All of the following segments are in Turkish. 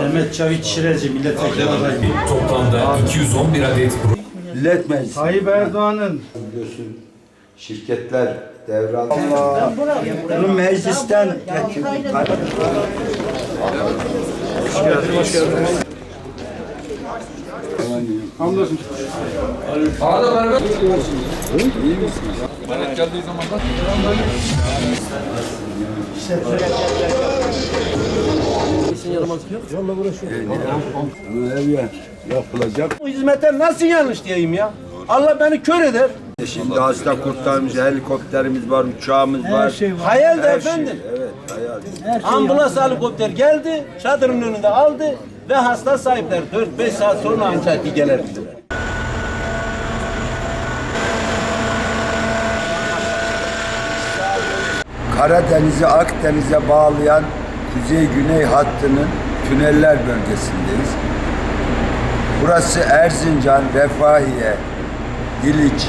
Mehmet Çavit Şirezi milletvekili adayı. Toplamda 211 adet. Millet Meclisi Tayyip Erdoğan'ın. Biliyorsun şirketler devraldı. Bunu meclisten yapılacak. Bu hizmete nasıl yanlış diyeyim ya? Allah beni kör eder. Şimdi hasta kurtarmış helikopterimiz var, uçağımız var. Hayal de Her efendim. Şey, evet, hayal. Ambulans helikopter geldi, çadırın önünde aldı ve hasta sahipler 4-5 saat sonra ancak gelebildiler. Karadeniz'i Akdeniz'e bağlayan kuzey-güney hattının tüneller bölgesindeyiz. Burası Erzincan, Refahiye, İliç,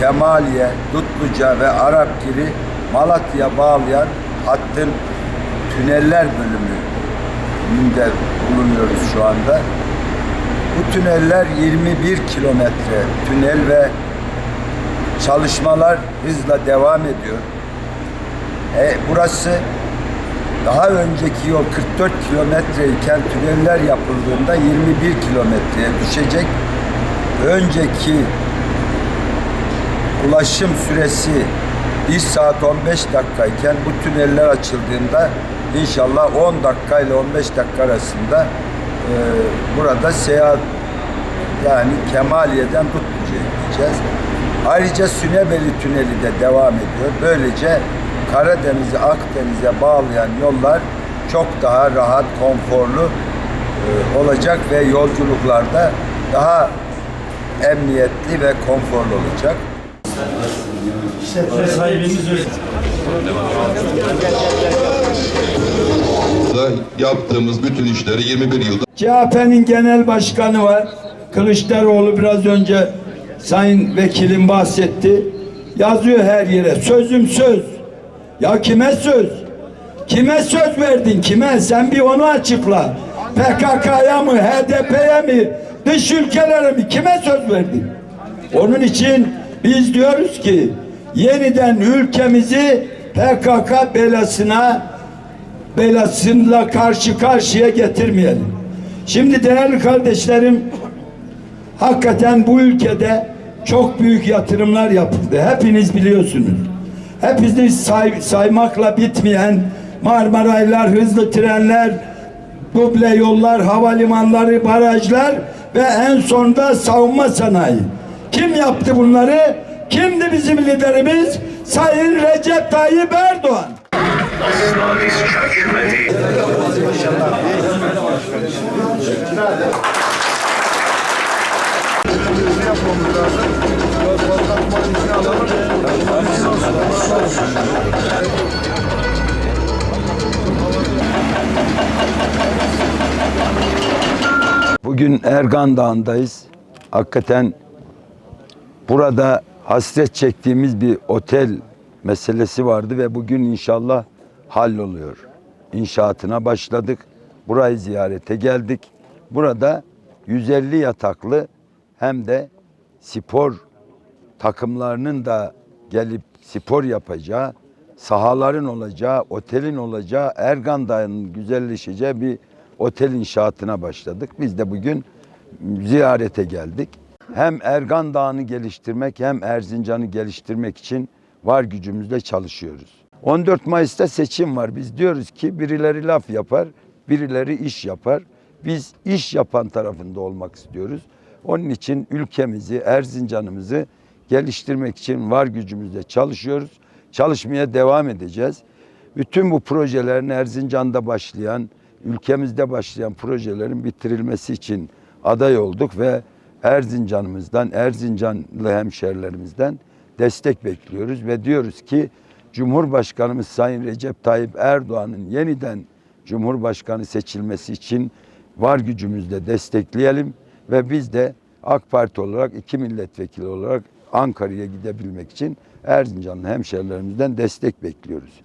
Kemaliye, Dutluca ve Arapgir'i Malatya'ya bağlayan hattın tüneller bölümünde bulunuyoruz şu anda. Bu tüneller 21 kilometre tünel ve çalışmalar hızla devam ediyor. E, burası daha önceki yol 44 kilometre iken tüneller yapıldığında 21 kilometreye düşecek. Önceki ulaşım süresi 1 saat 15 dakika iken bu tüneller açıldığında inşallah 10 dakika ile 15 dakika arasında e, burada seyahat yani Kemaliye'den Tutluca'ya gideceğiz. Ayrıca Sünebeli Tüneli de devam ediyor. Böylece Karadeniz'i Akdeniz'e bağlayan yollar çok daha rahat, konforlu e, olacak ve yolculuklarda daha emniyetli ve konforlu olacak. işletme sahibimiz öyle. yaptığımız bütün işleri 21 yılda CHP'nin genel başkanı var. Kılıçdaroğlu biraz önce sayın vekilim bahsetti. Yazıyor her yere. Sözüm söz. Ya kime söz? Kime söz verdin? Kime? Sen bir onu açıkla. PKK'ya mı? HDP'ye mi? Dış ülkelere mi? Kime söz verdin? Onun için biz diyoruz ki yeniden ülkemizi PKK belasına belasıyla karşı karşıya getirmeyelim. Şimdi değerli kardeşlerim hakikaten bu ülkede çok büyük yatırımlar yapıldı. Hepiniz biliyorsunuz. Hepiniz say- saymakla bitmeyen Marmaraylar, hızlı trenler, duble yollar, havalimanları, barajlar ve en sonunda savunma sanayi. Kim yaptı bunları? Kimdi bizim liderimiz? Sayın Recep Tayyip Erdoğan. Bugün Ergan Dağı'ndayız. Hakikaten burada hasret çektiğimiz bir otel meselesi vardı ve bugün inşallah halloluyor. İnşaatına başladık. Burayı ziyarete geldik. Burada 150 yataklı hem de spor takımlarının da gelip spor yapacağı, sahaların olacağı, otelin olacağı, Ergan Dağı'nın güzelleşeceği bir otel inşaatına başladık. Biz de bugün ziyarete geldik. Hem Ergan Dağı'nı geliştirmek hem Erzincan'ı geliştirmek için var gücümüzle çalışıyoruz. 14 Mayıs'ta seçim var. Biz diyoruz ki birileri laf yapar, birileri iş yapar. Biz iş yapan tarafında olmak istiyoruz. Onun için ülkemizi, Erzincan'ımızı geliştirmek için var gücümüzle çalışıyoruz. Çalışmaya devam edeceğiz. Bütün bu projelerin Erzincan'da başlayan, ülkemizde başlayan projelerin bitirilmesi için aday olduk ve Erzincan'ımızdan, Erzincanlı hemşerilerimizden destek bekliyoruz ve diyoruz ki Cumhurbaşkanımız Sayın Recep Tayyip Erdoğan'ın yeniden Cumhurbaşkanı seçilmesi için var gücümüzle destekleyelim ve biz de AK Parti olarak iki milletvekili olarak Ankara'ya gidebilmek için Erzincanlı hemşerilerimizden destek bekliyoruz.